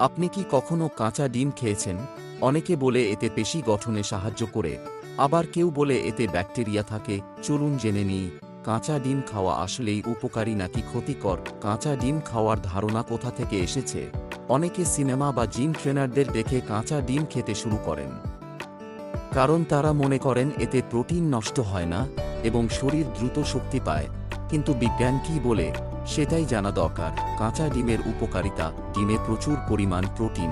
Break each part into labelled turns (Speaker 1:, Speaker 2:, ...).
Speaker 1: আপনি কি কখনো কাঁচা ডিম খেয়েছেন? অনেকে বলে এতে পেশি গঠনে সাহায্য করে। আবার কেউ বলে এতে ব্যাকটেরিয়া থাকে। চলুন জেনে নিই, কাঁচা ডিম খাওয়া আসলেই উপকারী নাকি ক্ষতিকর? কাঁচা ডিম খাওয়ার ধারণা কোথা থেকে এসেছে? অনেকে সিনেমা বা জিম ট্রেনারদের দেখে কাঁচা ডিম খেতে শুরু করেন। কারণ তারা মনে করেন এতে প্রোটিন নষ্ট হয় না এবং শরীর দ্রুত শক্তি পায়। কিন্তু বিজ্ঞান কি বলে? সেটাই জানা দরকার। কাঁচা ডিমের উপকারিতা, ডিমে প্রচুর পরিমাণ প্রোটিন,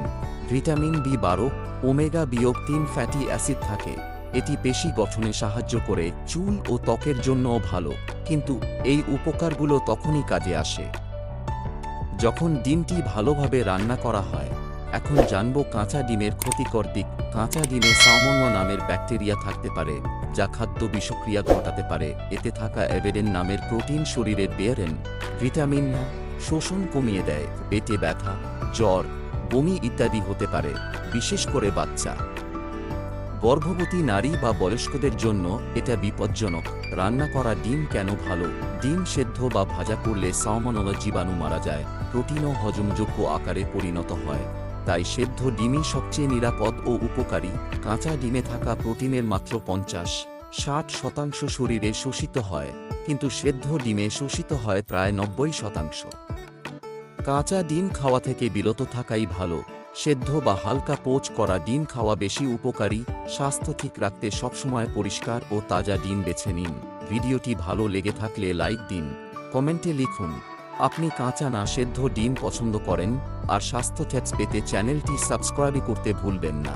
Speaker 1: ভিটামিন বি বারো, ওমেগা বিয়োগ তিন ফ্যাটি অ্যাসিড থাকে। এটি পেশি গঠনে সাহায্য করে, চুল ও ত্বকের জন্যও ভালো। কিন্তু এই উপকারগুলো তখনই কাজে আসে। যখন ডিমটি ভালোভাবে রান্না করা হয়, এখন জানব কাঁচা ডিমের ক্ষতিকর দিক। কাঁচা ডিমে সালমোনা নামের ব্যাকটেরিয়া থাকতে পারে, যা খাদ্য বিষক্রিয়া ঘটাতে পারে। এতে থাকা এভেডেন নামের প্রোটিন শরীরের বেয়ারেন। ভিটামিন শোষণ কমিয়ে দেয়, পেটে ব্যথা, জ্বর, বমি ইত্যাদি হতে পারে, বিশেষ করে বাচ্চা। গর্ভবতী নারী বা বয়স্কদের জন্য এটা বিপজ্জনক। রান্না করা ডিম কেন ভালো? ডিম সেদ্ধ বা ভাজা করলে সালমোনেলা জীবাণু মারা যায়, প্রোটিনও হজমযোগ্য আকারে পরিণত হয়। তাই সেদ্ধ ডিমই সবচেয়ে নিরাপদ ও উপকারী। কাঁচা ডিমে থাকা প্রোটিনের মাত্র পঞ্চাশ ষাট শতাংশ শরীরে শোষিত হয়, কিন্তু সেদ্ধ ডিমে শোষিত হয় প্রায় নব্বই শতাংশ। কাঁচা ডিম খাওয়া থেকে বিরত থাকাই ভালো, সেদ্ধ বা হালকা পোচ করা ডিম খাওয়া বেশি উপকারী, স্বাস্থ্য ঠিক রাখতে সবসময় পরিষ্কার ও তাজা ডিম বেছে নিন। ভিডিওটি ভালো লেগে থাকলে লাইক দিন, কমেন্টে লিখুন, আপনি কাঁচা না সেদ্ধ ডিম পছন্দ করেন, আর স্বাস্থ্য টিপস পেতে চ্যানেলটি সাবস্ক্রাইব করতে ভুলবেন না।